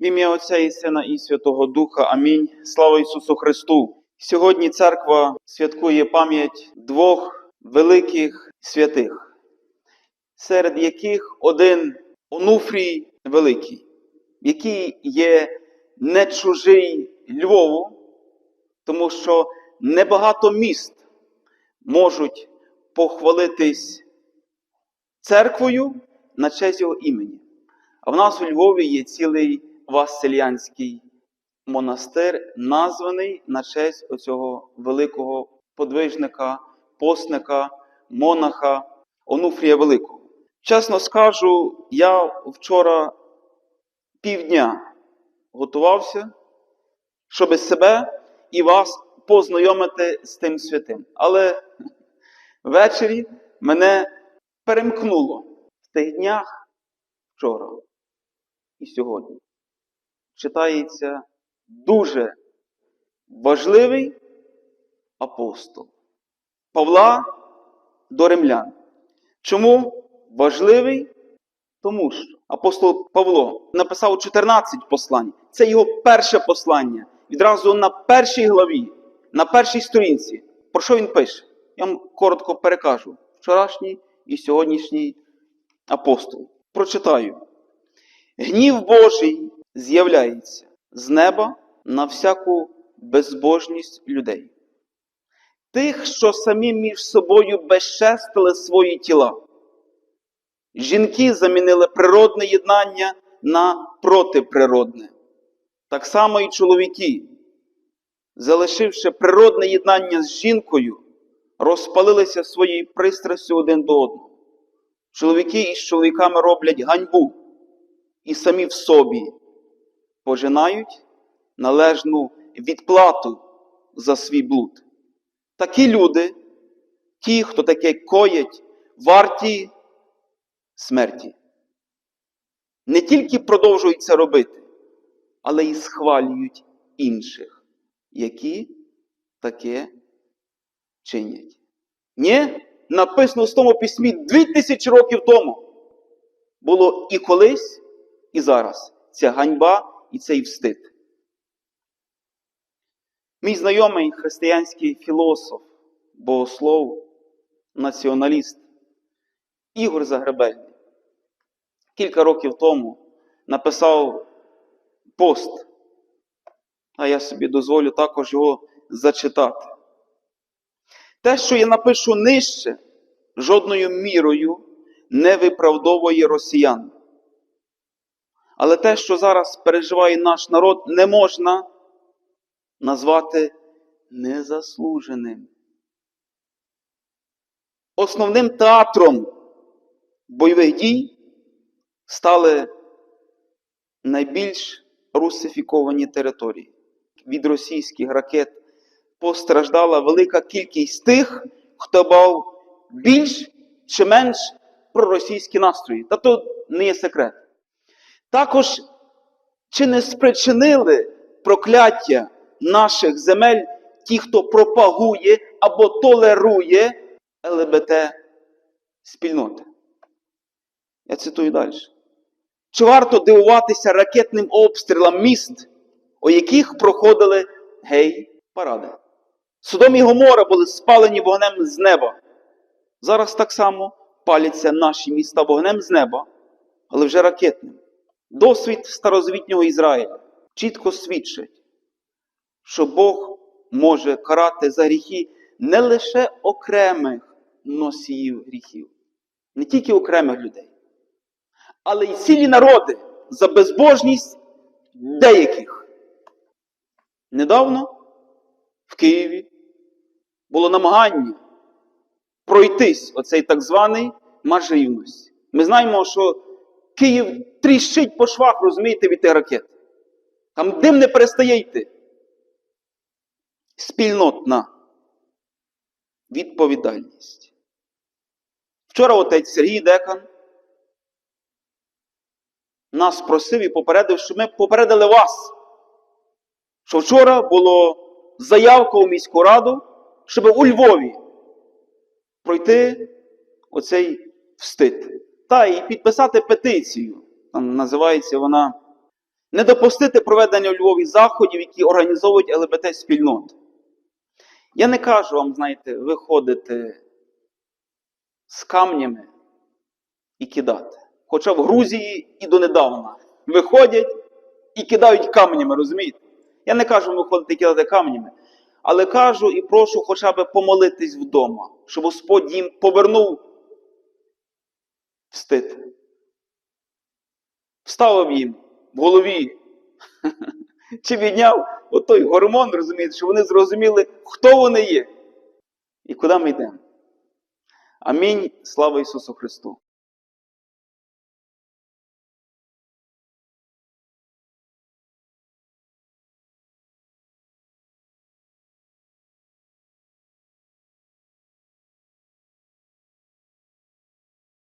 В ім'я Отця і Сина і Святого Духа. Амінь. Слава Ісусу Христу! Сьогодні церква святкує пам'ять двох великих святих, серед яких один Онуфрій Великий, який є не чужий Львову, тому що небагато міст можуть похвалитись церквою на честь його імені. А в нас у Львові є цілий Василянський монастир, названий на честь оцього великого подвижника, постника, монаха Онуфрія Великого. Чесно скажу, я вчора півдня готувався, щоб себе і вас познайомити з тим святим. Але ввечері мене перемкнуло в тих днях вчора і сьогодні. Читається дуже важливий апостол Павла до римлян. Чому важливий? Тому що апостол Павло написав 14 послань. Це його перше послання. Відразу на першій главі, на першій сторінці. Про що він пише? Я вам коротко перекажу. Вчорашній і сьогоднішній апостол. Прочитаю. Гнів Божий з'являється з неба на всяку безбожність людей. Тих, що самі між собою безчестили свої тіла. Жінки замінили природне єднання на протиприродне. Так само і чоловіки, залишивши природне єднання з жінкою, розпалилися своєю пристрастю один до одного. Чоловіки із чоловіками роблять ганьбу і самі в собі пожинають належну відплату за свій блуд. Такі люди, ті, хто таке коять, варті смерті. Не тільки продовжують це робити, але й схвалюють інших, які таке чинять. Ні, написано в тому письмі 2000 років тому. Було і колись, і зараз ця ганьба і цей встид. Мій знайомий християнський філософ, богослов, націоналіст Ігор Загребельний кілька років тому написав пост, а я собі дозволю також його зачитати. Те, що я напишу нижче, жодною мірою не виправдовує росіян. Але те, що зараз переживає наш народ, не можна назвати незаслуженим. Основним театром бойових дій стали найбільш русифіковані території. Від російських ракет постраждала велика кількість тих, хто мав більш чи менш проросійські настрої. Та то не є секрет. Також чи не спричинили прокляття наших земель ті, хто пропагує або толерує ЛГБТ спільноти? Я цитую далі. Чи варто дивуватися ракетним обстрілам міст, у яких проходили гей-паради? Содом і Гомора були спалені вогнем з неба. Зараз так само паляться наші міста вогнем з неба, але вже ракетним. Досвід старозвітнього Ізраїля чітко свідчить, що Бог може карати за гріхи не лише окремих носіїв гріхів, не тільки окремих людей, але й цілі народи за безбожність деяких. Недавно в Києві було намагання пройтись оцей так званий марш рівності. Ми знаємо, що Київ тріщить по швах, розумієте, від тих ракет. Там дим не перестає йти. Спільнотна відповідальність. Вчора отець Сергій Декан нас просив і попередив, що ми попередили вас, що вчора було заявка у міську раду, щоб у Львові пройти оцей встид. Та і підписати петицію. Там називається вона Не допустити проведення у Львові заходів, які організовують ЛГБТ-спільноти. Я не кажу вам, знаєте, виходити з камнями і кидати. Хоча в Грузії і донедавна виходять і кидають камнями, розумієте? Я не кажу виходити і кидати камнями, але кажу і прошу хоча б помолитись вдома, щоб Господь їм повернув встид. Вставив їм в голові. Чи відняв отой гормон, розумієте, щоб вони зрозуміли, хто вони є і куди ми йдемо. Амінь. Слава Ісусу Христу!